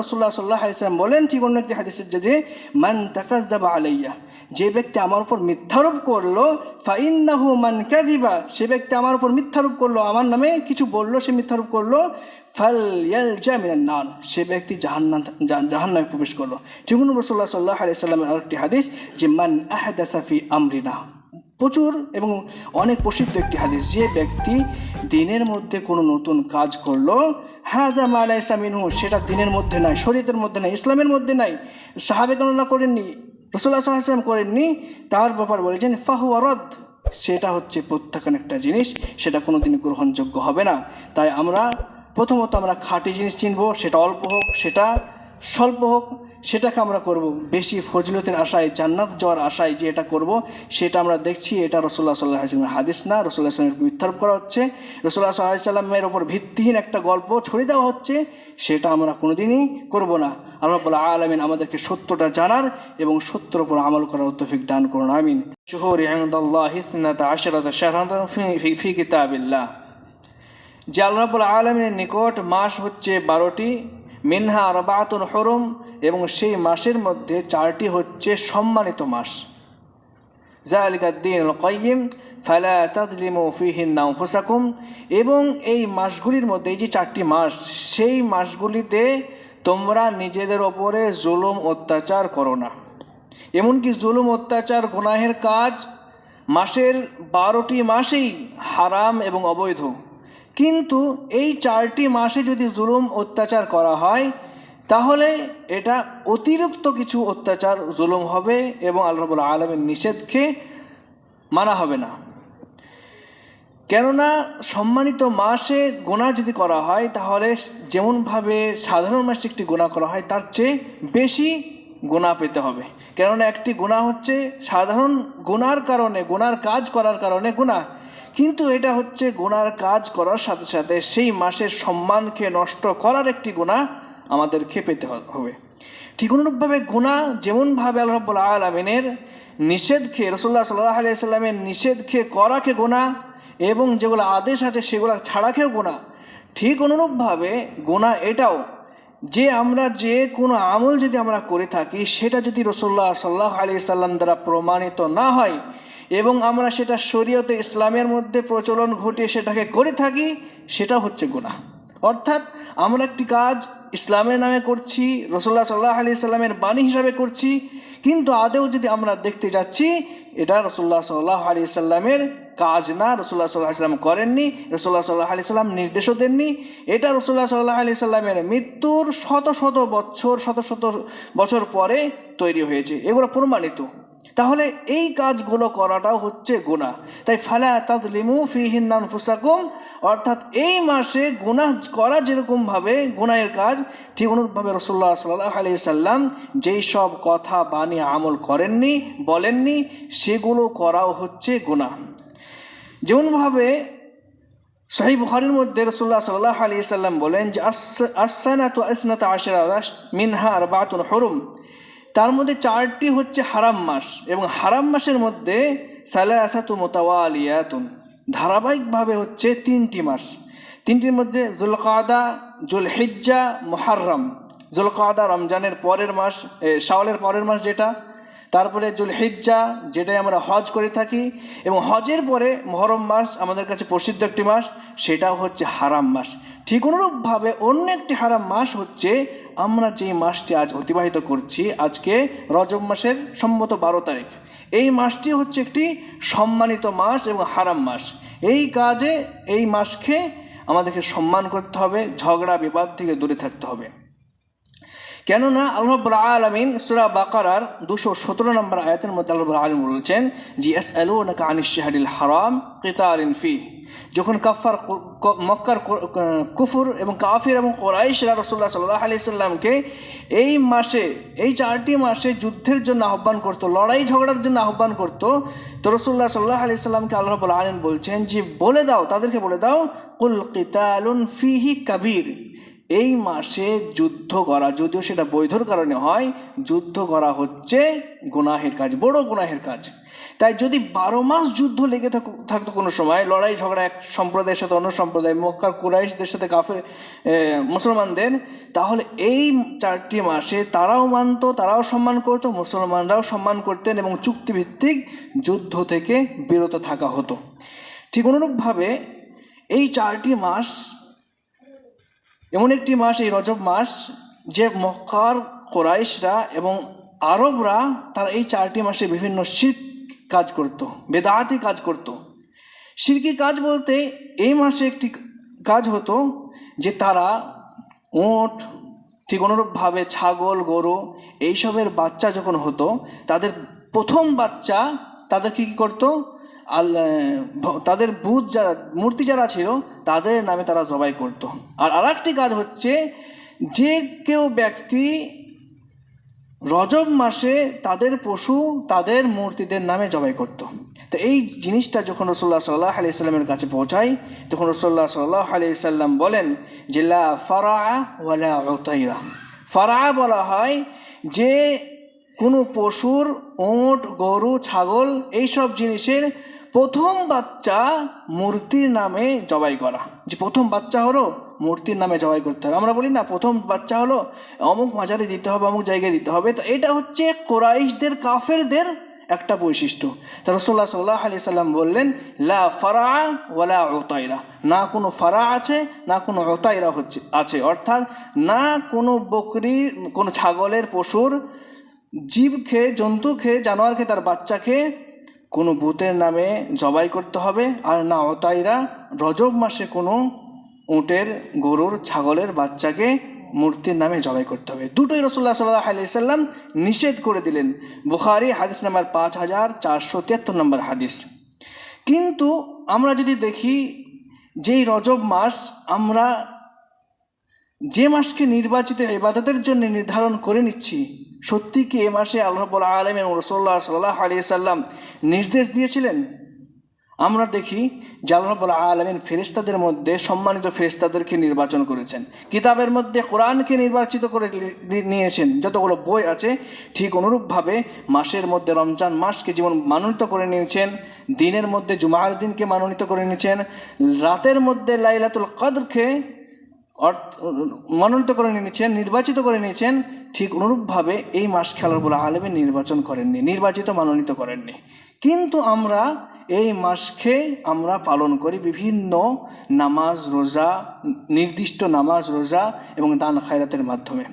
রসুল্লাহ সাল্লাহ আলিয়াল্লাম বলেন, ঠিক অন্য একটি হাদিসের যদি, মান তাকাজ্জাবা আলাইয়া যে ব্যক্তি আমার উপর মিথ্যারোপ করল, ফাইন্নাহু মান কাযিবা, সে ব্যক্তি আমার উপর মিথ্যারোপ করল, আমার নামে কিছু বলল, সে মিথ্যারোপ করল ফাল ইয়ালজা মিনান নার, সে ব্যক্তি জাহান্নাম জাহান্নামে প্রবেশ করল। ঠিক অন্য রসুল্লাহ সাল্লাহ আলিয়া সাল্লামের আরেকটি হাদিস, যে মান আহাদাসা ফি আমরিনা প্রচুর এবং অনেক প্রসিদ্ধ একটি হাদিস, যে ব্যক্তি দিনের মধ্যে কোনো নতুন কাজ করল হাজা মালা ইসলামিনহু সেটা দিনের মধ্যে নাই, শরীয়তের মধ্যে নাই, ইসলামের মধ্যে নাই, সাহাবে গণনা করেননি রসুল্লাহ সাল্লাম করেননি, তার ব্যাপার বলেছেন ফাহুয়ারদ সেটা হচ্ছে প্রত্যাখ্যান একটা জিনিস, সেটা কোনো দিন গ্রহণযোগ্য হবে না। তাই আমরা প্রথমত আমরা খাঁটি জিনিস চিনবো, সেটা অল্প হোক, সেটা স্বল্প হোক, সেটাকে আমরা করব। বেশি ফজলতের আশায়, জান্নাত যাওয়ার আশায় যে এটা করব, সেটা আমরা দেখছি, এটা রসুল্লাহ সাল্লাহ আসলামের হাদিস না। রসুল্লাহ আসলামের মিথ্যারোপ করা হচ্ছে। রসুল্লাহ সাল্লাহ সাল্লামের ওপর ভিত্তিহীন একটা গল্প ছড়িয়ে দেওয়া হচ্ছে, সেটা আমরা কোনোদিনই করব না। আল্লাহ আলমিন আমাদেরকে সত্যটা জানার এবং সত্যর উপর আমল করার তৌফিক দান করুন। আমিন। শুহুর ফি যে আল্লাহ আলমিনের নিকট মাস হচ্ছে বারোটি মিনহা আরবাতুন হরম এবং সেই মাসের মধ্যে চারটি হচ্ছে সম্মানিত মাস। জালিকাদ্দিন কয়িম ফালা তাদলিমু ফিহিন নাউফুসাকুম এবং এই মাসগুলির মধ্যে, এই যে চারটি মাস, সেই মাসগুলিতে তোমরা নিজেদের ওপরে জুলুম, অত্যাচার করো না। এমনকি জুলুম, অত্যাচার, গুনাহের কাজ মাসের বারোটি মাসেই হারাম এবং অবৈধ। কিন্তু এই চারটি মাসে যদি জুলুম অত্যাচার করা হয়, তাহলে এটা অতিরিক্ত কিছু অত্যাচার জুলুম হবে এবং আল্লাহ আলমের নিষেধকে মানা হবে না। কেননা সম্মানিত মাসে গোনা যদি করা হয়, তাহলে যেমনভাবে সাধারণ মাসে একটি গোনা করা হয়, তার চেয়ে বেশি গোনা পেতে হবে। কেননা একটি গোনা হচ্ছে সাধারণ গোনার কারণে, গোনার কাজ করার কারণে গোনা কিন্তু এটা হচ্ছে গোনার কাজ করার সাথে সাথে সেই মাসের সম্মানকে নষ্ট করার একটি গোনা আমাদেরকে পেতে হবে। ঠিক অনুরূপভাবে গুণা যেমনভাবে আল্লাহ রব্বুল আলমিনের নিষেধকে রসুল্লাহ সাল্লাহ আলিয়া সাল্লামের নিষেধকে করাকে গোনা এবং যেগুলো আদেশ আছে সেগুলো ছাড়াকেও গোনা, ঠিক অনুরূপভাবে গোনা এটাও যে আমরা যে কোনো আমল যদি আমরা করে থাকি, সেটা যদি রসুল্লাহ সাল্লাহ আলি সাল্লাম দ্বারা প্রমাণিত না হয় এবং আমরা সেটা শরীয়তে ইসলামের মধ্যে প্রচলন ঘটিয়ে সেটাকে করে থাকি সেটা হচ্ছে গুণা অর্থাৎ আমরা একটি কাজ ইসলামের নামে করছি রসল্লাহ সাল্লাহ আলি সাল্লামের বাণী হিসাবে করছি, কিন্তু আদেও যদি আমরা দেখতে যাচ্ছি, এটা রসুল্লাহ সাল্লাহ আলি সাল্লামের কাজ না রসুল্লাহ সাল্লাহ সাল্লাম করেননি রসুল্লাহ সাল্লাহ আলি সাল্লাম নির্দেশও দেননি, এটা রসুল্লাহ সাল্লাহ আলি সাল্লামের মৃত্যুর শত শত বছর শত শত বছর পরে তৈরি হয়েছে। এগুলো প্রমাণিত। তাহলে এই কাজগুলো করাটাও হচ্ছে গুণা তাই ফালা তাজলিমু ফিহিন্নান ফুসাকুম অর্থাৎ এই মাসে গুনাহ করা যেরকমভাবে গুনাহের কাজ, ঠিক অনুরূপভাবে রসুল্লাহ সাল্লাহ আলি সাল্লাম যেই সব কথা, বাণী, আমল করেননি, বলেননি, সেগুলো করাও হচ্ছে গুনাহ। যেমনভাবে সাহিব হরির মধ্যে রসুল্লাহ সাল্লাহ আলি সাল্লাম বলেন যে আসানাত আসনাত আশরা মিনহা আর বাতুন হরুম। তার মধ্যে চারটি হচ্ছে হারাম মাস এবং হারাম মাসের মধ্যে সালা সালাসাতু মোতাওয়ালিয়াতুন। ধারাবাহিকভাবে হচ্ছে তিনটি মাস। তিনটির মধ্যে জুলকাদা, জুলহিজ্জা মোহারম জুলকাদা রমজানের পরের মাস শাওয়ালের পরের মাস যেটা। তারপরে জুলহিজ্জা, যেটাই আমরা হজ করে থাকি। এবং হজের পরে মহরম মাস আমাদের কাছে প্রসিদ্ধ একটি মাস, সেটাও হচ্ছে হারাম মাস। ঠিক অনুরূপভাবে অন্য একটি হারাম মাস হচ্ছে আমরা যে মাসটি আজ অতিবাহিত করছি, আজকে রজব মাসের সম্মত বারো তারিখ। এই মাসটি হচ্ছে একটি সম্মানিত মাস এবং হারাম মাস। এই কাজে এই মাসকে আমাদেরকে সম্মান করতে হবে, ঝগড়া, বিবাদ থেকে দূরে থাকতে হবে। কেননা আল্লাহ আলমিন সুরা বাকারার দুশো সতেরো নম্বর আয়াতের মধ্যে আল্লাহ আলম বলছেন, জি এস আলু নাকা আনিস শাহরিল হারাম কেতারিন ফি যখন কাফার মক্কার কুফুর এবং কাফির এবং কোরাইশরা রসুল্লাহ সাল্লাহ আলি সাল্লামকে এই মাসে, এই চারটি মাসে যুদ্ধের জন্য আহ্বান করতো, লড়াই ঝগড়ার জন্য আহ্বান করতো, তো রসুল্লাহ সাল্লাহ আলি সাল্লামকে আল্লাহ আলম বলছেন যে বলে দাও, তাদেরকে বলে দাও, কুল কিতালুন ফিহি কাবির। এই মাসে যুদ্ধ করা, যদিও সেটা বৈধর কারণে হয়, যুদ্ধ করা হচ্ছে গুনাহের কাজ, বড় গুনাহের কাজ। তাই যদি বারো মাস যুদ্ধ লেগে থাকু- থাকতো কোনো সময়, লড়াই ঝগড়া এক সম্প্রদায়ের সাথে, অন্য সম্প্রদায়, মক্কার কুরাইশদের সাথে, কাফের মুসলমানদের, তাহলে এই চারটি মাসে তারাও মানতো, তারাও সম্মান করতো, মুসলমানরাও সম্মান করতেন এবং চুক্তিভিত্তিক যুদ্ধ থেকে বিরত থাকা হতো। ঠিক অনুরূপভাবে এই চারটি মাস এমন একটি মাস, এই রজব মাস, যে মক্কার কোরাইশরা এবং আরবরা তারা এই চারটি মাসে বিভিন্ন শির কাজ করত বেদাতি কাজ করত। শিরকি কাজ বলতে এই মাসে একটি কাজ হতো যে তারা ওঁট ঠিক অনুরূপভাবে ছাগল, গরু এইসবের বাচ্চা যখন হতো, তাদের প্রথম বাচ্চা তাদের কী কি করতো? আল তাদের বুধ যারা, মূর্তি যারা ছিল, তাদের নামে তারা জবাই করত। আর আরেকটি কাজ হচ্ছে, যে কেউ ব্যক্তি রজব মাসে তাদের পশু, তাদের মূর্তিদের নামে জবাই করত। তো এই জিনিসটা যখন রসোল্লা সাল্লাহ আলি সাল্লামের কাছে পৌঁছায়, তখন রসোল্লা সাল্লাহ আলি সাল্লাম বলেন যে, লা ফারা ওয়ালা উতাইরা। ফারা বলা হয় যে, কোনো পশুর ওঁট, গরু, ছাগল, এইসব জিনিসের প্রথম বাচ্চা মূর্তির নামে জবাই করা। যে প্রথম বাচ্চা হলো, মূর্তির নামে জবাই করতে হবে। আমরা বলি না, প্রথম বাচ্চা হলো, অমুক মাজারে দিতে হবে, অমুক জায়গায় দিতে হবে। তো এটা হচ্ছে কোরাইশদের, কাফেরদের একটা বৈশিষ্ট্য। তা রসোল্লা সাল্লাহ আলি সাল্লাম বললেন, লা ফারা ওয়ালা ওতাইরা না কোনো ফারা আছে, না কোনো ওতাইরা হচ্ছে, আছে। অর্থাৎ না কোনো বকরির কোনো ছাগলের পশুর জীব খেয়ে জন্তু খেয়ে জানোয়ার খেয়ে তার বাচ্চা খেয়ে কোনো ভূতের নামে জবাই করতে হবে আর না অতাইরা রজব মাসে কোনো উটের, গরুর, ছাগলের বাচ্চাকে মূর্তির নামে জবাই করতে হবে। দুটোই রসুল্লাহ সাল্লাহ আলি সাল্লাম নিষেধ করে দিলেন। বুখারি হাদিস নাম্বার পাঁচ হাজার চারশো তিয়াত্তর নম্বর হাদিস। কিন্তু আমরা যদি দেখি, যেই রজব মাস আমরা যে মাসকে নির্বাচিত ইবাদতের জন্য নির্ধারণ করে নিচ্ছি সত্যি কি এ মাসে আল্লাহ বলা আলম এবং রসোল্লা সাল্লাহ আলি সাল্লাম নির্দেশ দিয়েছিলেন? আমরা দেখি যে আল্লাহ বলা আলমিন ফেরেস্তাদের মধ্যে সম্মানিত ফেরেস্তাদেরকে নির্বাচন করেছেন। কিতাবের মধ্যে কোরআনকে নির্বাচিত করে নিয়েছেন। যতগুলো বই আছে, ঠিক অনুরূপভাবে মাসের মধ্যে রমজান মাসকে যেমন মানোনীত করে নিয়েছেন, দিনের মধ্যে জুমার দিনকে মানোনীত করে নিয়েছেন, রাতের মধ্যে লাইলাতুল কদরকে অর্থ, মনোনীত করে নিয়েছেন, নির্বাচিত করে নিয়েছেন, ঠিক অনুরূপভাবে এই মাস খেলার বলে আলেমে নির্বাচন করেননি, নির্বাচিত মনোনীত করেননি। কিন্তু আমরা এই মাসকে আমরা পালন করি বিভিন্ন নামাজ, রোজা, নির্দিষ্ট নামাজ, রোজা এবং দান খায়রাতের মাধ্যমে।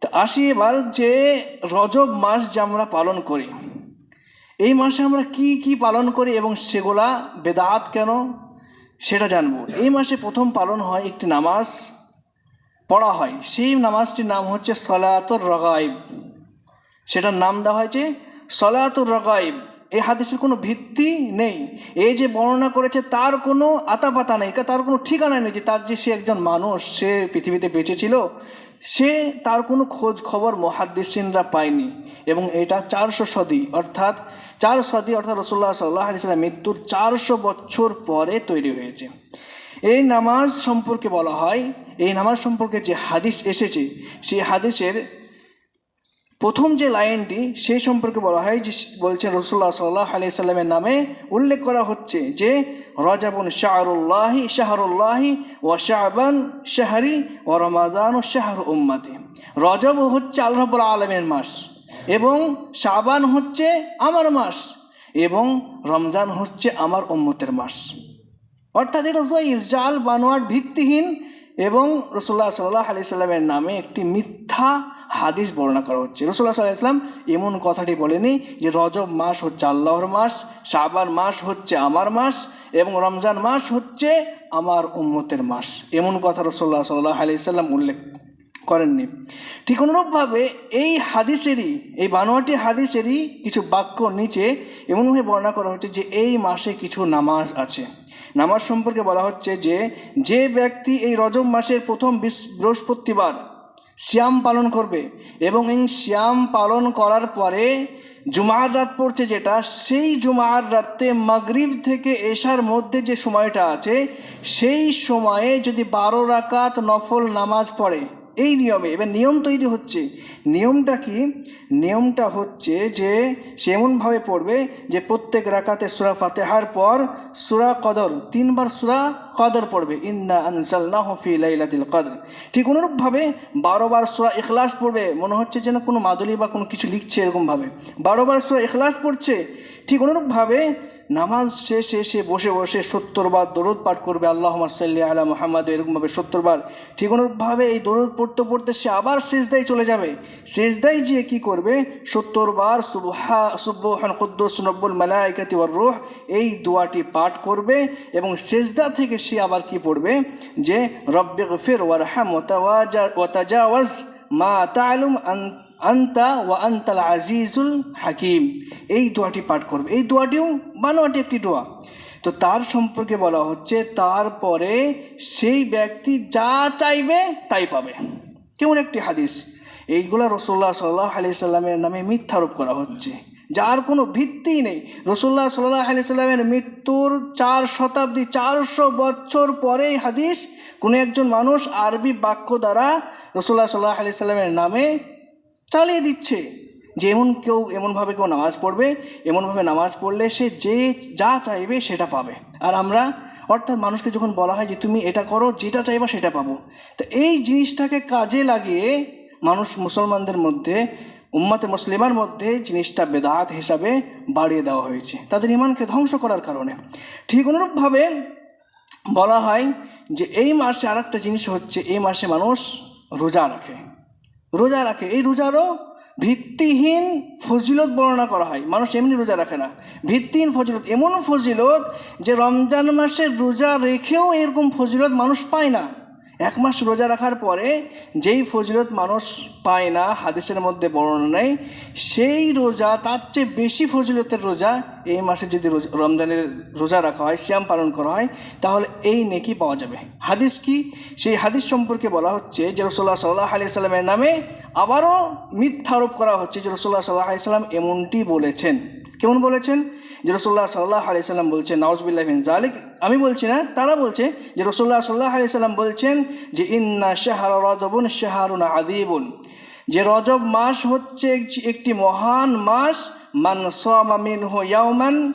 তো আসি এবার যে রজব মাস যে আমরা পালন করি। এই মাসে আমরা কি কি পালন করি এবং সেগুলা বেদাত কেন সেটা জানব। এই মাসে প্রথম পালন হয় একটি নামাজ পড়া হয়। সেই নামাজটির নাম হচ্ছে সলাতুর রগাইব। সেটার নাম দেওয়া হয়েছে সলাতুর রগাইব। এই হাদিসের কোনো ভিত্তি নেই। এই যে বর্ণনা করেছে, তার কোনো আতাপাতা নেই, তার কোনো ঠিকানা নেই যে তার যে সে একজন মানুষ, সে পৃথিবীতে বেঁচে ছিল, সে তার কোনো খোঁজ খবর মহাদ্দিসিনরা পায়নি এবং এটা চারশো সদি, অর্থাৎ চার সদি, অর্থাৎ রসুল্লাহ সাল্লাহ আলিয়াল্লাম মৃত্যুর চারশো বছর পরে তৈরি হয়েছে। এই নামাজ সম্পর্কে বলা হয়, এই নামাজ সম্পর্কে যে হাদিস এসেছে, সেই হাদিসের প্রথম যে লাইনটি, সেই সম্পর্কে বলা হয় যে বলছেন রসুল্লাহ সাল্লাহ আলি সাল্লামের নামে উল্লেখ করা হচ্ছে যে, রজাবুন শাহরুল্লাহি শাহরুল্লাহি ও শাহবান শাহরি ও রমাজান ও শাহর উম্মাতি। রজব হচ্ছে আল্লাহ আলমের মাস। এবং শাবান হচ্ছে আমার মাস এবং রমজান হচ্ছে আমার উম্মতের মাস। অর্থাৎ এটা জয়ীর জাল বানোয়ার ভিত্তিহীন এবং রসুল্লাহ সাল্লাহ আলি সাল্লামের নামে একটি মিথ্যা হাদিস বর্ণনা করা হচ্ছে। রসুল্লাহ সাল্লাহ ইসলাম এমন কথাটি বলেনি যে রজব মাস হচ্ছে আল্লাহর মাস, শাবান মাস হচ্ছে আমার মাস এবং রমজান মাস হচ্ছে আমার উম্মতের মাস। এমন কথা রসুল্লাহ সাল্লাহ আলি সাল্লাম উল্লেখ করেননি। ঠিক অনুরূপভাবে এই হাদিসেরই, এই বানোয়াটি হাদিসেরই কিছু বাক্য নিচে এমনভাবে বর্ণনা করা হচ্ছে যে এই মাসে কিছু নামাজ আছে। নামাজ সম্পর্কে বলা হচ্ছে যে যে ব্যক্তি এই রজব মাসের প্রথম বৃহস্পতিবার শ্যাম পালন করবে এবং এই শ্যাম পালন করার পরে জুমার রাত পড়ছে যেটা, সেই জুমার রাতে মাগরিব থেকে এশার মধ্যে যে সময়টা আছে, সেই সময়ে যদি বারো রাকাত নফল নামাজ পড়ে এই নিয়মে, এবার নিয়ম তৈরি হচ্ছে। নিয়মটা কি? নিয়মটা হচ্ছে যে, সে এমনভাবে পড়বে যে, প্রত্যেক রাকাতে সুরা ফাতেহার পর সুরা কদর, তিনবার সুরা কদর পড়বে। ইন্না আনজালনাহু ফি লাইলাতিল কদর। ঠিক অনুরূপভাবে বারোবার সুরা এখলাস পড়বে, মনে হচ্ছে যেন কোনো মাদুলি বা কোনো কিছু লিখছে এরকমভাবে। বারোবার সুরা এখলাস পড়ছে, ঠিক অনুরূপভাবে নামাজ শেষে সে বসে বসে সত্তরবার দরদ পাঠ করবে আল্লাহ সাল্লি আলা মোহাম্মদ, এরকমভাবে সত্তরবার ঠিক অনুরূপভাবে এই দরদ পড়তে পড়তে সে আবার শেষদায় চলে যাবে। শেষদায় গিয়ে কি করবে? সত্তরবার সুবহা সুব্বহান কুদ্দুস নব্বুল মালাইকাতি ওয়ার রূহ, এই দোয়াটি পাঠ করবে এবং শেষদা থেকে সে আবার কি পড়বে? যে রব্বে গফির ওয়ারহাম ওয়াতাওয়াজা ওয়াতাজাওয়াজ মা তাআলুম আন আন্তা ওয়া আন্তাল আজিজুল হাকিম। এই দোয়াটি পাঠ করবে। এই দোয়াটিও বানোয়াটি একটি দোয়া। তো তার সম্পর্কে বলা হচ্ছে, তারপরে সেই ব্যক্তি যা চাইবে তাই পাবে। কেমন একটি হাদিস। এইগুলা রসোল্লা সাল্লাহ আলি সাল্লামের নামে মিথ্যারোপ করা হচ্ছে। যার কোনো ভিত্তিই নেই। রসুল্লাহ সাল্লাহ আলি সাল্লামের মৃত্যুর চার শতাব্দী, চারশো বছর পরে এই হাদিস, কোনো একজন মানুষ আরবি বাক্য দ্বারা রসুল্লাহ সাল্লাহ আলি সাল্লামের নামে চালিয়ে দিচ্ছে। যে এমন কেউ এমনভাবে কেউ নামাজ পড়বে, এমনভাবে নামাজ পড়লে সে যে যা চাইবে সেটা পাবে। আর আমরা, অর্থাৎ মানুষকে যখন বলা হয় যে তুমি এটা করো, যেটা চাইবা সেটা পাবো। তো এই জিনিসটাকে কাজে লাগিয়ে মানুষ মুসলমানদের মধ্যে, উম্মাতে মুসলিমার মধ্যে জিনিসটা বেদাত হিসাবে বাড়িয়ে দেওয়া হয়েছে। তাদের ইমানকে ধ্বংস করার কারণে। ঠিক অনুরূপভাবে বলা হয় যে এই মাসে আর একটা জিনিস হচ্ছে, এই মাসে মানুষ রোজা রাখে। রোজা রাখে। এই রোজারও ভিত্তিহীন ফজিলত বর্ণনা করা হয়। মানুষ এমনি রোজা রাখে না। ভিত্তিহীন ফজিলত, এমন ফজিলত যে রমজান মাসে রোজা রেখেও এরকম ফজিলত মানুষ পায় না। এক মাস রোজা রাখার পরে যেই ফজিলত মানুষ পায় না, হাদিসের মধ্যে বর্ণনা নেই, সেই রোজা, তার চেয়ে বেশি ফজিলতের রোজা এই মাসে যদি রমজানের রোজা রাখা হয় শ্যাম পালন করা হয়, তাহলে এই নেকি পাওয়া যাবে। হাদিস কি? সেই হাদিস সম্পর্কে বলা হচ্ছে যে রসোল্লা সাল্লাহ আলি সাল্লামের নামে আবারও মিথ্যা আরোপ করা হচ্ছে যে রসোল্লা সাল্লাহ আলি সাল্লাম এমনটি বলেছেন। কেমন বলেছেন? যে রসোল্লা সাল্লাহ আলি সাল্লাম বলছেন নওয়াজবিল্লাহ বিন জালিক আমি বলছি না, তারা বলছে যে রসোল্লা সাল্লাহ আলি সাল্লাম বলছেন যে, ইন্না শাহার রদবুন শাহারুন আদিবুন যে রজব মাস হচ্ছে একটি- মহান মাস, মান সামিন ইয়াউমান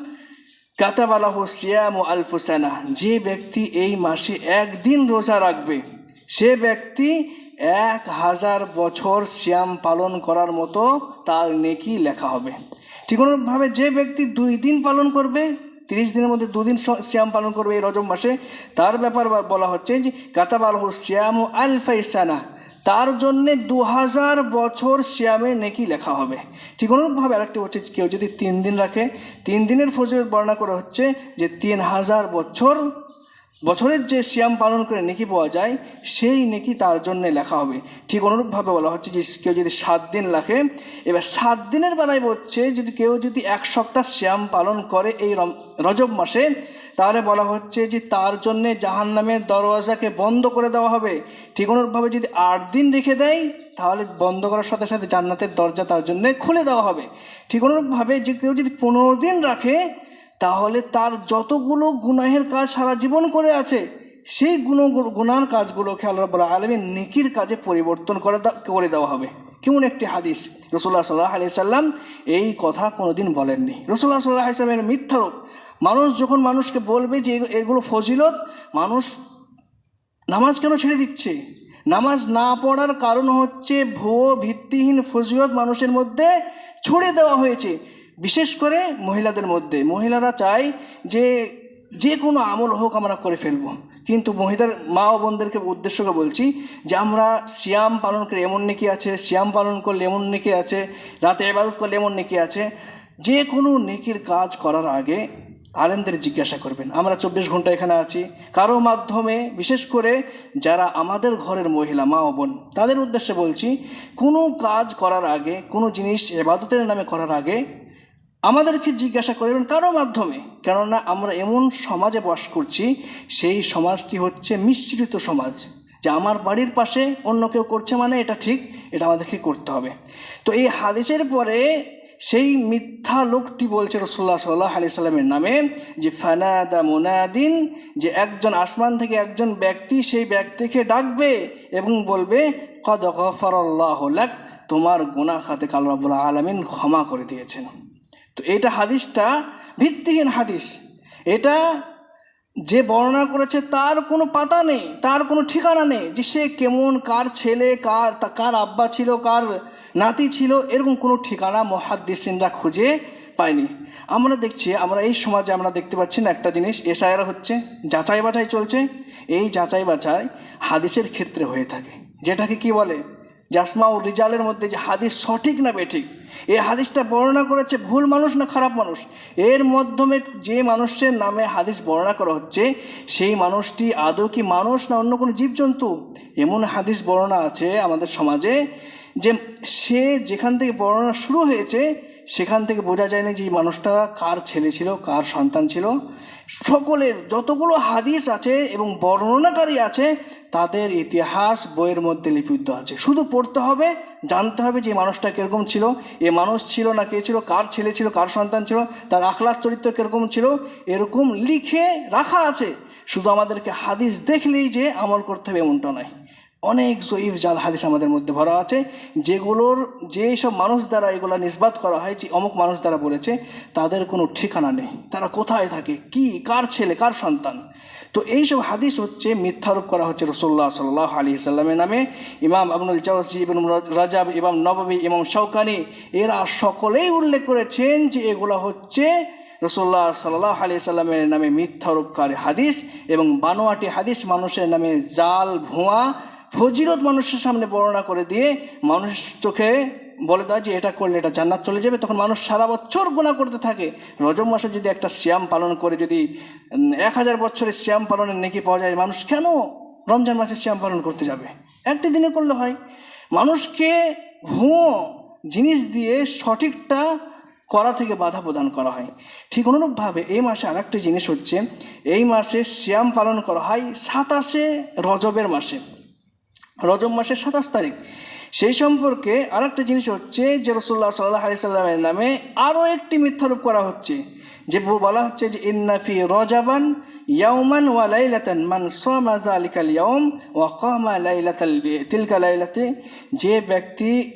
কাতাবালাহ সিয়াম ও আলফুসানা যে ব্যক্তি এই মাসে একদিন রোজা রাখবে, সে ব্যক্তি এক হাজার বছর শ্যাম পালন করার মতো তার নেকি লেখা হবে। ঠিক যে ব্যক্তি দুই দিন পালন করবে, তিরিশ দিনের মধ্যে দুদিন শ্যাম পালন করবে এই রজব মাসে, তার ব্যাপার বলা হচ্ছে যে কাতাবালাহ শ্যাম ও আলফাইসানা। তার জন্যে দু হাজার বছর শ্যামে নেকি লেখা হবে। ঠিক অনুরূপভাবে আরেকটি হচ্ছে কেউ যদি তিন দিন রাখে, তিন দিনের ফজরের বর্ণনা করা হচ্ছে যে তিন হাজার বছর বছরের যে শ্যাম পালন করে নেকি পাওয়া যায়, সেই নেকি তার জন্য লেখা হবে। ঠিক অনুরূপভাবে বলা হচ্ছে যে, কেউ যদি সাত দিন রাখে এবার সাত দিনের বেলায় বলছে, যদি কেউ যদি এক সপ্তাহ শ্যাম পালন করে এই রজব মাসে, তাহলে বলা হচ্ছে যে তার জন্যে জাহান নামের দরওয়াজাকে বন্ধ করে দেওয়া হবে। ঠিক অনুরূপভাবে যদি আট দিন রেখে দেয়, তাহলে বন্ধ করার সাথে সাথে জান্নাতের দরজা তার জন্য খুলে দেওয়া হবে। ঠিক অনুরূপভাবে যে কেউ যদি পনেরো দিন রাখে তাহলে তার যতগুলো গুনাহের কাজ সারা জীবন করে আছে, সেই গুণ গুনার কাজগুলোকে আল্লাহ রাব্বুল আলমীর নিকির কাজে পরিবর্তন করে করে দেওয়া হবে। কেমন একটি হাদিস? রসুল্লাহ সাল্লাহ আলি সাল্লাম এই কথা কোনোদিন বলেননি। রসুল্লাহ সাল্লাহ সাল্লামের মিথ্যারোপ মানুষ যখন মানুষকে বলবে যে এগুলো ফজিলত, মানুষ নামাজ কেন ছেড়ে দিচ্ছে? নামাজ না পড়ার কারণ হচ্ছে ভুয়ো ভিত্তিহীন ফজিলত মানুষের মধ্যে ছড়িয়ে দেওয়া হয়েছে। বিশেষ করে মহিলাদের মধ্যে। মহিলারা চায় যে যে কোনো আমল হোক আমরা করে ফেলব। কিন্তু মহিলার মা ও বোনদেরকে উদ্দেশ্য করে বলছি যে আমরা সিয়াম পালন করে, এমন নেকি আছে, সিয়াম পালন করলে এমন নেকি আছে, রাতে এবাদত করলে এমন নেকি আছে। যে কোনো নেকির কাজ করার আগে আলেমদের জিজ্ঞাসা করবেন, আমরা চব্বিশ ঘণ্টা এখানে আছি। কারও মাধ্যমে, বিশেষ করে যারা আমাদের ঘরের মহিলা, মা ও বোন, তাদের উদ্দেশ্যে বলছি, কোনো কাজ করার আগে, কোনো জিনিস এবাদতের নামে করার আগে আমাদেরকে জিজ্ঞাসা করবেন কারও মাধ্যমে, কেননা আমরা এমন সমাজে বাস করছি, সেই সমাজটি হচ্ছে মিশ্রিত সমাজ, যে আমার বাড়ির পাশে অন্য কেউ করছে মানে এটা ঠিক, এটা আমাদেরকে করতে হবে। তো এই হাদিসের পরে সেই মিথ্যা লোকটি বলছে রসুল্লাহ সাল্লাহ আলি সাল্লামের নামে যে, ফানাদা মুনাদিন যে একজন আসমান থেকে একজন ব্যক্তি সেই ব্যক্তিকে ডাকবে এবং বলবে, কদ লাক তোমার গুনাহ খাতে কাল রাব্বুল আলামিন ক্ষমা করে দিয়েছেন। তো এটা হাদিসটা ভিত্তিহীন হাদিস। এটা যে বর্ণনা করেছে তার কোনো পাতা নেই, তার কোনো ঠিকানা নেই যে সে কেমন, কার ছেলে, কার তা, কার আব্বা ছিল, কার নাতি ছিল, এরকম কোনো ঠিকানা মহাদ্দিসিনরা খুঁজে পায়নি। আমরা দেখছি, আমরা এই সমাজে আমরা দেখতে পাচ্ছি না একটা জিনিস, এসআইআর হচ্ছে যাচাই বাছাই চলছে। এই যাচাই বাছাই হাদিসের ক্ষেত্রে হয়ে থাকে। যেটাকে কি বলে? জাসমা ও রিজালের মধ্যে যে হাদিস সঠিক না বেঠিক এই হাদিসটা বর্ণনা করেছে ভুল মানুষ না খারাপ মানুষ? এর মাধ্যমে যে মানুষের নামে হাদিস বর্ণনা করা হচ্ছে, সেই মানুষটি আদৌ কি মানুষ না অন্য কোনো জীবজন্তু? এমন হাদিস বর্ণনা আছে আমাদের সমাজে যে সে যেখান থেকে বর্ণনা শুরু হয়েছে, সেখান থেকে বোঝা যায় না যে এই মানুষটা কার ছেলে ছিল, কার সন্তান ছিল। সকলের যতগুলো হাদিস আছে এবং বর্ণনাকারী আছে তাদের ইতিহাস বইয়ের মধ্যে লিপিবদ্ধ আছে। শুধু পড়তে হবে, জানতে হবে যে মানুষটা কীরকম ছিল, এ মানুষ ছিল না, কে ছিল, কার ছেলে ছিল, কার সন্তান ছিল, তার আখলার চরিত্র কীরকম ছিল, এরকম লিখে রাখা আছে। শুধু আমাদেরকে হাদিস দেখলেই যে আমল করতে হবে এমনটা নয়। অনেক জয়ীফ জাল হাদিস আমাদের মধ্যে ভরা আছে, যেগুলোর যেসব মানুষ দ্বারা এগুলো নিষ্বাত করা হয়, যে অমুক মানুষ দ্বারা বলেছে, তাদের কোনো ঠিকানা নেই। তারা কোথায় থাকে? কি? কার ছেলে? কার সন্তান? তো এইসব হাদিস হচ্ছে মিথ্যারোপ করা হচ্ছে রসোল্লা সাল্লাহ আলী সাল্লামের নামে। ইমাম আবনুল চাওয়াসি ইবন রাজাব, ইমাম নবাবী, ইমাম শৌকানি এরা সকলেই উল্লেখ করেছেন যে এগুলো হচ্ছে রসোল্লা সাল্লাহ আলি সাল্লামের নামে মিথ্যারোপকারী হাদিস এবং বানোয়াটি হাদিস মানুষের নামে জাল, ভুয়া ফজিরত মানুষের সামনে বর্ণনা করে দিয়ে মানুষ চোখে বলে দেয় যে এটা করলে এটা জান্নাত চলে যাবে। তখন মানুষ সারা বছর গুণা করতে থাকে। রজব মাসে যদি একটা শ্যাম পালন করে, যদি এক হাজার বছরের শ্যাম পালনের নেকি পাওয়া যায়, মানুষ কেন রমজান মাসে শ্যাম পালন করতে যাবে? একটি দিনে করলে হয়। মানুষকে ভুয়ো জিনিস দিয়ে সঠিকটা করা থেকে বাধা প্রদান করা হয়। ঠিক অনুরূপভাবে এই মাসে আর জিনিস হচ্ছে, এই মাসে শ্যাম পালন করা হয় সাতাশে রজবের মাসে। রজব মাসের সাতাশ তারিখ। সেই সম্পর্কে আর একটা জিনিস হচ্ছে যে রসুল্লাহ সাল্লাহ আলি সাল্লামের নামে আরও একটি মিথ্যারোপ করা হচ্ছে। যে বলা হচ্ছে যে ইন্নাফি রজাবান ইয়াউমান ওয়া লাইলাতান মান সামা যালিকাল ইয়াউম ওয়া কামা লাইলাতাল তিলকা লাইলাতে। যে ব্যক্তি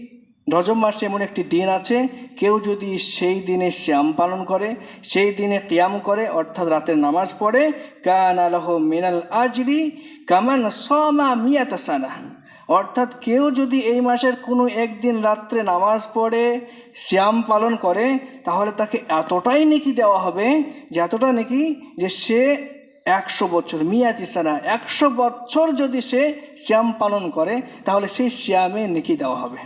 রজব মাসে এমন একটি দিন আছে, কেউ যদি সেই দিনে শ্যাম পালন করে, সেই দিনে কিয়াম করে, অর্থাৎ রাতের নামাজ পড়ে, কান আলহ মিনাল আজরি কামান সমা মিয়াতা সানা। অর্থাৎ কেউ যদি এই মাসের কোনো একদিন রাত্রে নামাজ পড়ে শ্যাম পালন করে, তাহলে তাকে এতটাই নেকি দেওয়া হবে, যে এতটা নাকি যে সে একশো বছর মিয়াতি সানা, একশো বছর যদি সে শ্যাম পালন করে, তাহলে সেই শ্যামে নেকি দেওয়া হবে।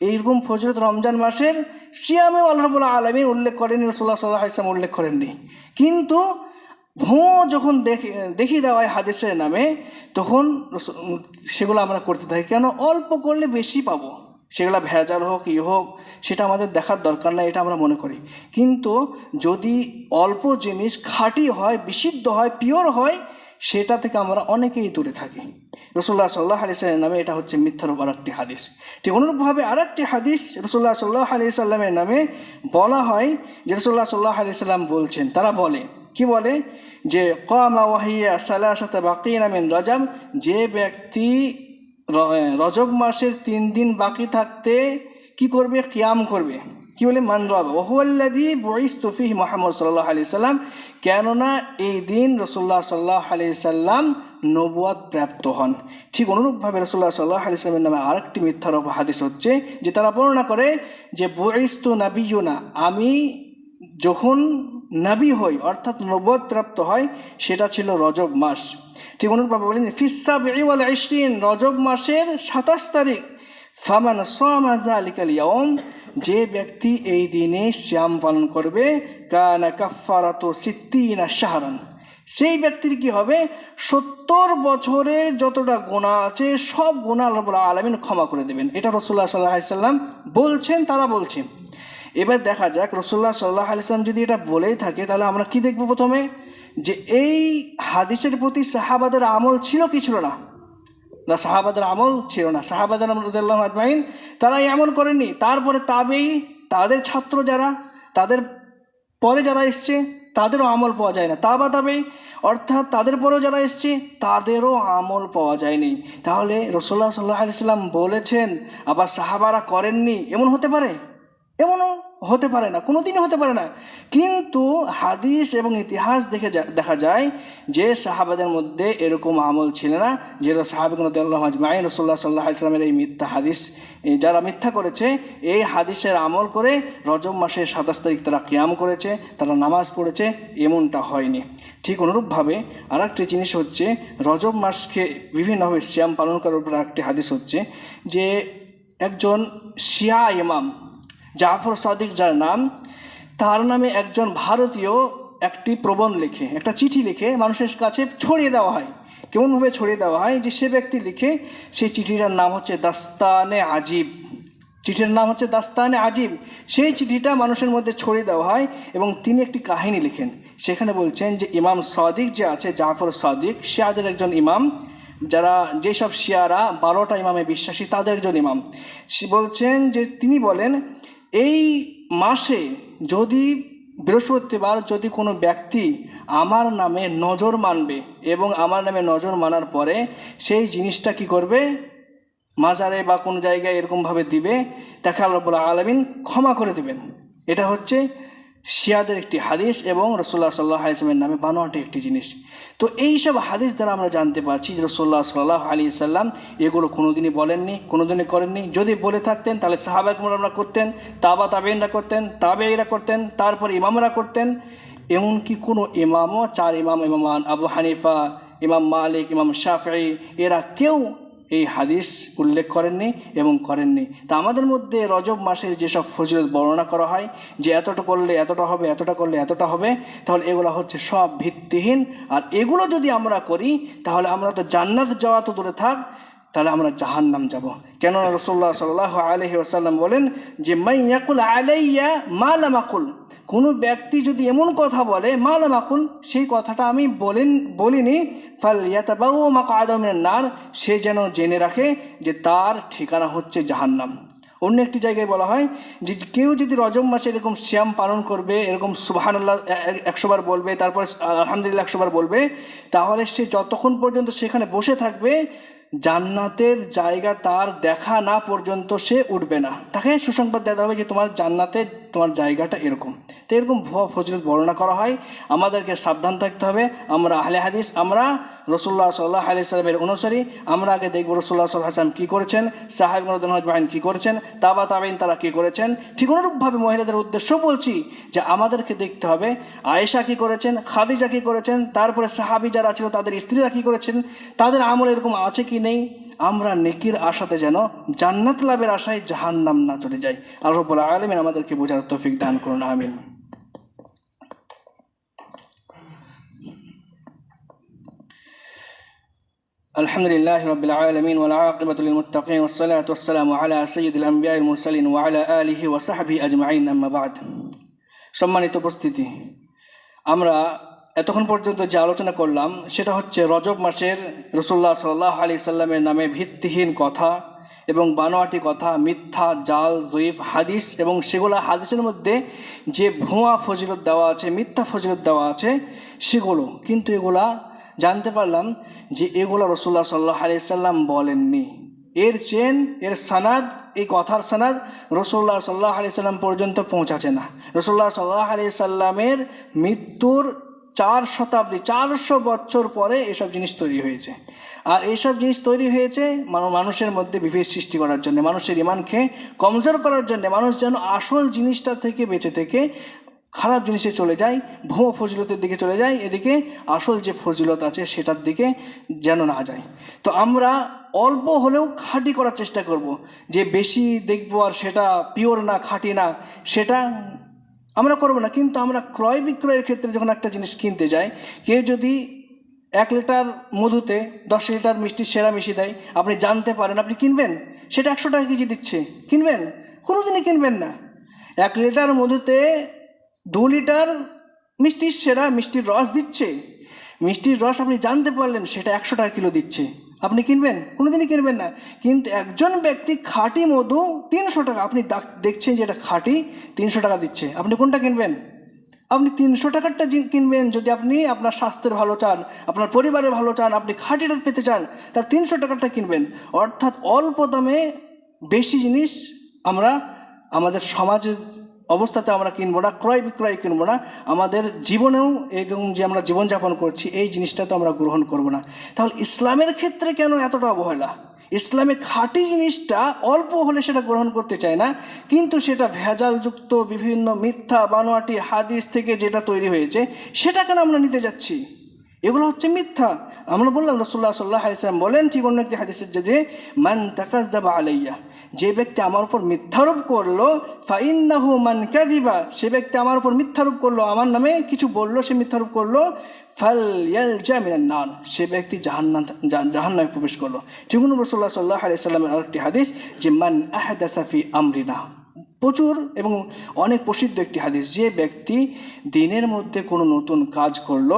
এইরকম ফজরত রমজান মাসের সিয়ামে আল্লাহবুল্লাহ আলমী উল্লেখ করেনি রসোল্লা সাল্লাহ ইসলাম উল্লেখ করেননি। কিন্তু ভুঁয়ো যখন দেখি দেখিয়ে দেওয়া হয় হাদিসের নামে, তখন সেগুলো আমরা করতে থাকি। কেন? অল্প করলে বেশি পাবো। সেগুলো ভেজাল হোক, ই হোক, সেটা আমাদের দেখার দরকার নাই, এটা আমরা মনে করি। কিন্তু যদি অল্প জিনিস খাঁটি হয়, বিশুদ্ধ হয়, পিওর হয়, সেটা থেকে আমরা অনেকেই দূরে থাকি। রসুল্লাহ সাল্লাহ আলি সাল্লামের নামে এটা হচ্ছে মিথ্যার আর একটি হাদিস। ঠিক অনুরূপভাবে আর একটি হাদিস রসুল্লাহ সাল্লাহ আলি সাল্লামের নামে বলা হয়, যে রসুল্লাহ সাল্লাহ আলি সাল্লাম বলছেন, তারা বলে কি বলে? যে, কমা ওয়াহিয়া সালাসাতে বাকিনা মিন রজাব যে ব্যক্তি রজব মাসের তিন দিন বাকি থাকতে কি করবে? কিয়াম করবে। কি বলে? মান রব। ওহুয়াল্লাদি বইস তুফিহ মোহাম্মদ সাল্লাহ আলি সাল্লাম কেননা এই দিন রসুল্লাহ সাল্লাহ আলি সাল্লাম নবুয়াদ প্রাপ্ত হন। ঠিক অনুরূপভাবে রসুল্লাহ সাল্লাহ আলি সাল্লামের নামে আরেকটি মিথ্যার হাদিস হচ্ছে, যে তারা বর্ণনা করে যে বইস তো নাবিউনা আমি যখন নাবি হই, অর্থাৎ নবদ প্রাপ্ত হয়, সেটা ছিল রজব মাস। ঠিক অনুরূপভাবে বলেন ফিসা বেড়িওয়াল ইশরিন, রজব মাসের সাতাশ তারিখ। ফামান সামাজা ইয়ম যে ব্যক্তি এই দিনে শ্যাম পালন করবে, কানা কাফারাতো সিদ্দিনা শাহরান। সেই ব্যক্তির কি হবে? সত্তর বছরের যতটা গোনা আছে, সব গোনা আল্লাহ আলমিন ক্ষমা করে দেবেন। এটা রসুল্লাহ সাল্লাহ সাল্লাম বলছেন, তারা বলছেন এবার দেখা যাক রসুল্লাহ সাল্লাহ আলিয়াম যদি এটা বলেই থাকে, তাহলে আমরা কি দেখব প্রথমে? যে এই হাদিসের প্রতি সাহাবাদের আমল ছিল কি ছিল না? না, সাহাবাদের আমল ছিল না। সাহাবাদের আজমাইন, তারা এই আমল তারপরে তাবেই তাদের ছাত্র যারা, তাদের পরে যারা এসছে, তাদেরও আমল পাওয়া যায় না। তা বাতাবে অর্থাৎ তাদের পরেও যারা এসছে, তাদেরও আমল পাওয়া যায়নি। তাহলে রসোল্লা সাল্লাহ আলিয়াল্লাম বলেছেন, আবার সাহাবারা করেননি, এমন হতে পারে? এমনও হতে পারে না, কোনোদিনই হতে পারে না। কিন্তু হাদিস এবং ইতিহাস দেখে দেখা যায় যে সাহাবাদের মধ্যে এরকম আমল ছিল না, যে সাহাবিগুল্লাহ আজমাই রসোল্লা সাল্লাহ ইসলামের এই মিথ্যা হাদিস যারা মিথ্যা করেছে, এই হাদিসের আমল করে রজব মাসের সাতাশ তারিখ তারা কিয়াম করেছে, তারা নামাজ পড়েছে, এমনটা হয়নি। ঠিক অনুরূপভাবে আর একটি জিনিস হচ্ছে, রজব মাসকে বিভিন্নভাবে শ্যাম পালন করার উপর একটি হাদিস হচ্ছে যে একজন শিয়া ইমাম জাফর সাদিক যার নাম, তার নামে একজন ভারতীয় একটি প্রবন্ধ লিখে, একটা চিঠি লিখে মানুষের কাছে ছড়িয়ে দেওয়া হয়। কেমনভাবে ছড়িয়ে দেওয়া হয়? যে সে ব্যক্তি লিখে, সেই চিঠিটার নাম হচ্ছে দাস্তানে আজিব। চিঠির নাম হচ্ছে দাস্তানে আজিব। সেই চিঠিটা মানুষের মধ্যে ছড়িয়ে দেওয়া হয় এবং তিনি একটি কাহিনী লিখেন। সেখানে বলছেন যে, ইমাম সাদিক যে আছে, জাফর সাদিক শিয়াদের একজন ইমাম। যারা যেসব শিয়ারা, বারোটা ইমামে বিশ্বাসী, তাদের একজন ইমাম। বলছেন যে, তিনি বলেন এই মাসে যদি বৃহস্পতিবার যদি কোনো ব্যক্তি আমার নামে নজর মানবে এবং আমার নামে নজর মানার পরে সেই জিনিসটা কি করবে? মাজারে বা কোনো জায়গায় এরকমভাবে দিবে, তাকে আল্লাহ আলমিন ক্ষমা করে দেবেন। এটা হচ্ছে শিয়াদের একটি হাদিস এবং রসোল্লা সাল্লাহ আলিয়ামের নামে বানোয়াটি একটি জিনিস। তো এইসব হাদিস দ্বারা আমরা জানতে পারছি যে রসোল্লা সাল্লাহ আলী সাল্লাম এগুলো কোনোদিনই বলেননি, কোনোদিনই করেননি। যদি বলে থাকতেন, তাহলে সাহাবাক আমরা করতেন, তাবা তাবেনরা করতেন তাবেইরা করতেন, তারপর ইমামরা করতেন। এমনকি কোনো ইমামও, চার ইমাম ইমামান আবু হানিফা, ইমাম মালিক, ইমাম শাফি এরা কেউ এই হাদিস উল্লেখ করেননি এবং করেননি। তা আমাদের মধ্যে রজব মাসের যেসব ফজিলত বর্ণনা করা হয়, যে এতটা করলে এতটা হবে, এতটা করলে এতটা হবে, তাহলে এগুলো হচ্ছে সব ভিত্তিহীন। আর এগুলো যদি আমরা করি, তাহলে আমরা তো জান্নাত যাওয়া তো দূরে থাক তাহলে আমরা জাহান্নাম যাব। কেননা রসোল্লা সাল্লাহ আলহি আসাল্লাম বলেন যে মাই ইয়াকুল আলাইয়া মালাম আকুল। কোনো ব্যক্তি যদি এমন কথা বলে মালাম আকুল, সেই কথাটা আমি বলেন, বলিনি। ফাল ইয়াতাবাউ মাকা আদমের নার, সে যেন জেনে রাখে যে তার ঠিকানা হচ্ছে জাহান্নাম। অন্য একটি জায়গায় বলা হয় যে, কেউ যদি রজম মাসে এরকম শ্যাম পালন করবে, এরকম সুবাহানুল্লাহ একশোবার বলবে, তারপর আলহামদুলিল্লাহ একশোবার বলবে, তাহলে সে যতক্ষণ পর্যন্ত সেখানে বসে থাকবে জান্নাতের জায়গা তার দেখা না পর্যন্ত সে উঠবে না। তাকে সুসংবাদ দেওয়া হবে যে তোমার জান্নাতে তোমার জায়গাটা এরকম। তো এরকম ভুয়া ফজিলত বর্ণনা করা হয়। আমাদেরকে সাবধান থাকতে হবে। আমরা আহলে হাদিস, আমরা রসুল্লাহ সাল্লাহ আলি সাল্লামের অনুসারী, আমরা আগে দেখব রসুল্লাহ সাল্লাহ হাসান কী করেছেন, সাহেব বাহিন কী করেছেন, তাবা তাবিন তারা কী করেছেন, ঠিক অনুরূপভাবে মহিলাদের উদ্দেশ্য বলছি যে আমাদেরকে দেখতে হবে, আয়েশা কী করেছেন, খাদিজা কী করেছেন, তারপরে সাহাবি যারা ছিল তাদের স্ত্রীরা কী করেছেন, তাদের আমল এরকম আছে কি নেই, আমরা নেকির আশাতে যেন জান্নাত লাভের আশায় জাহান্নাম না চলে যাই। রব্বুল আলমিন আমাদেরকে বোঝার তৌফিক দান করুন, আমিন। الحمد لله رب العالمين والعاقبة للمتقين والصلاة والسلام على سيد الأنبياء المرسلين وعلى آله وصحبه أجمعين أما بعد সম্মানিত উপস্থিতি আমরা এতক্ষণ পর্যন্ত যে আলোচনা করলাম সেটা হচ্ছে রজব মাসের রসুল্লাহ সাল্লাহ আলি সাল্লামের নামে ভিত্তিহীন কথা এবং বানোয়াটি কথা মিথ্যা জাল জয়ীফ হাদিস এবং সেগুলো হাদিসের মধ্যে যে ভুয়া ফজিলত দেওয়া আছে মিথ্যা ফজিলত দেওয়া আছে সেগুলো কিন্তু এগুলা জানতে পারলাম যে এগুলো রসুল্লাহ সাল্লাহ আলি সাল্লাম বলেননি। এর চেন, এর সানাদ, এই কথার সানাদ রসুল্লাহ সাল্লাহ আলি সাল্লাম পর্যন্ত পৌঁছাচ্ছে না। রসুল্লাহ সাল্লাহ আলি সাল্লামের মৃত্যুর চার শতাব্দী, চারশো বছর পরে এসব জিনিস তৈরি হয়েছে। আর এইসব জিনিস তৈরি হয়েছে মানুষের মধ্যে বিভেদ সৃষ্টি করার জন্য, মানুষের ইমানকে কমজোর করার জন্য, মানুষ যেন আসল জিনিসটা থেকে বেঁচে থেকে খারাপ জিনিসে চলে যায়, ভুয়ো ফজিলতের দিকে চলে যায়, এদিকে আসল যে ফজিলত আছে সেটার দিকে যেন না যায়। তো আমরা অল্প হলেও খাঁটি করার চেষ্টা করব, যে বেশি দেখব আর সেটা পিওর না, খাঁটি না, সেটা আমরা করব না। কিন্তু আমরা ক্রয় বিক্রয়ের ক্ষেত্রে যখন একটা জিনিস কিনতে যাই, কেউ যদি এক লিটার মধুতে দশ লিটার মিষ্টি সেরা মিশিয়ে দেয়, আপনি জানতে পারেন আপনি কিনবেন? সেটা একশো টাকা কেজি দিচ্ছে, কিনবেন? কোনোদিনই কিনবেন না। এক লিটার মধুতে দু লিটার মিষ্টির সেরা মিষ্টির রস দিচ্ছে। মিষ্টির রস আপনি জানতে পারলেন, সেটা একশো টাকা কিলো দিচ্ছে। আপনি কিনবেন? কোনোদিনই কিনবেন না। কিন্তু একজন ব্যক্তি খাঁটি মধু তিনশো টাকা, আপনি দেখছেন যে এটা খাঁটি, তিনশো টাকা দিচ্ছে। আপনি কোনটা কিনবেন? আপনি তিনশো টাকারটা কিনবেন যদি আপনি আপনার স্বাস্থ্যের ভালো চান, আপনার পরিবারের ভালো চান, আপনি খাঁটিটা পেতে চান, তার তিনশো টাকারটা কিনবেন। অর্থাৎ অল্প দামে বেশি জিনিস আমরা আমাদের সমাজের অবস্থাতে আমরা কিনবো না, ক্রয় বিক্রয় কিনবো না। আমাদের জীবনেও এরকম যে আমরা জীবনযাপন করছি, এই জিনিসটা তো আমরা গ্রহণ করব না। তাহলে ইসলামের ক্ষেত্রে কেন এতটা অবহেলা? ইসলামে খাঁটি জিনিসটা অল্প হলে সেটা গ্রহণ করতে চায় না, কিন্তু সেটা ভেজালযুক্ত বিভিন্ন মিথ্যা, বানোয়াটি, হাদিস থেকে যেটা তৈরি হয়েছে, সেটা কেন আমরা নিতে যাচ্ছি? এগুলো হচ্ছে মিথ্যা। আমরা বললাম রসুল্লাহ সাল্লাহ আলিয়াল্লাম বলেন, ঠিক অন্য একটি হাদিসের যে, মান তাকাজ্জাবা আলাইয়া যে ব্যক্তি আমার উপর মিথ্যারোপ করল, ফাইন্নাহু মান কাযিবা, সে ব্যক্তি আমার উপর মিথ্যারোপ করল, আমার নামে কিছু বলল, সে মিথ্যারোপ করল ফাল ইয়ালজা মিনান নার, সে ব্যক্তি জাহান্নাম জাহান্নামে প্রবেশ করল। ঠিক অন্য রসুল্লাহ সাল্লাহ আলিয়া সাল্লামের আরেকটি হাদিস, যে মান আহাদাসা ফি আমরিনা। প্রচুর এবং অনেক প্রসিদ্ধ একটি হাদিস, যে ব্যক্তি দিনের মধ্যে কোনো নতুন কাজ করল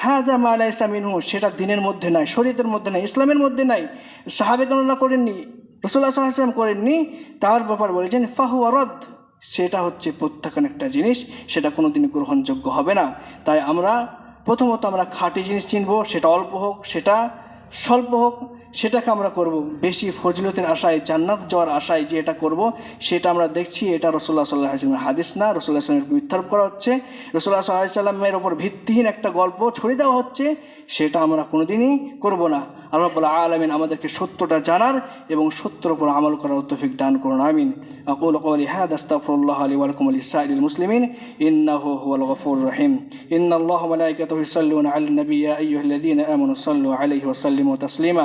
হ্যাঁ যা মালা ইসলামিনহু সেটা দিনের মধ্যে নাই, শরীয়তের মধ্যে নাই, ইসলামের মধ্যে নাই সাহাবে গণনা করেননি রসুল্লাহ সাল্লাম করেননি, তার ব্যাপার বলেছেন ফাহু আরদ সেটা হচ্ছে প্রত্যাখ্যান একটা জিনিস, সেটা কোনো দিন গ্রহণযোগ্য হবে না। তাই আমরা, প্রথমত আমরা খাঁটি জিনিস চিনবো, সেটা অল্প হোক, সেটা স্বল্প হোক, সেটাকে আমরা করব। বেশি ফজলতের আশায়, জান্নাত যাওয়ার আশায় যে এটা করব, সেটা আমরা দেখছি, এটা রসুল্লাহ সাল্লাহ আসলামের হাদিস না। রসুল্লাহ সাল্লামের মিথ্যারোপ করা হচ্ছে। রসুল্লাহ সাল্লাহ সাল্লামের ওপর ভিত্তিহীন একটা গল্প ছড়িয়ে দেওয়া হচ্ছে। সেটা আমরা কোনোদিনই করব না। আল্লাহ বলা আলমিন আমাদেরকে সত্যটা জানার এবং সত্যর উপর আমল করার তৌফিক দান করুন, আমিন। আকুল কলি হাদ আস্তাফরুল্লাহ আলী ওয়ালকুম আলী সাইল মুসলিমিন, ইন্নাহু হুয়াল গফুর রহিম। ইন্না আল্লাহ মালাইকাতুহু ইসাল্লুনা আল নবিয়্যা আইয়ুহাল্লাযীনা আমানু সাল্লু আলাইহি ওয়া ও তসলিমা।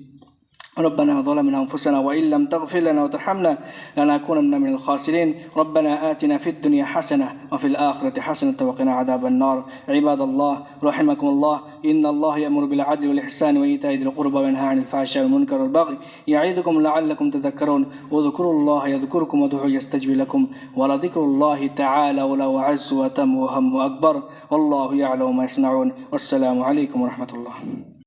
ربنا ظلمنا أنفسنا وإن لم تغفر لنا وترحمنا لنكونن من الخاسرين. ربنا آتنا في الدنيا حسنة وفي الآخرة حسنة وقنا عذاب النار. عباد الله رحمكم الله. إن الله يأمر بالعدل والإحسان وإيتاء ذي القربى وينهى عن الفحشاء والمنكر والبغي يعظكم لعلكم تذكرون. واذكروا الله يذكركم وادعوه يستجب لكم. ولذكر الله تعالى ولو عز وتم وهم أكبر. والله يعلم ما يصنعون. والسلام عليكم ورحمة الله.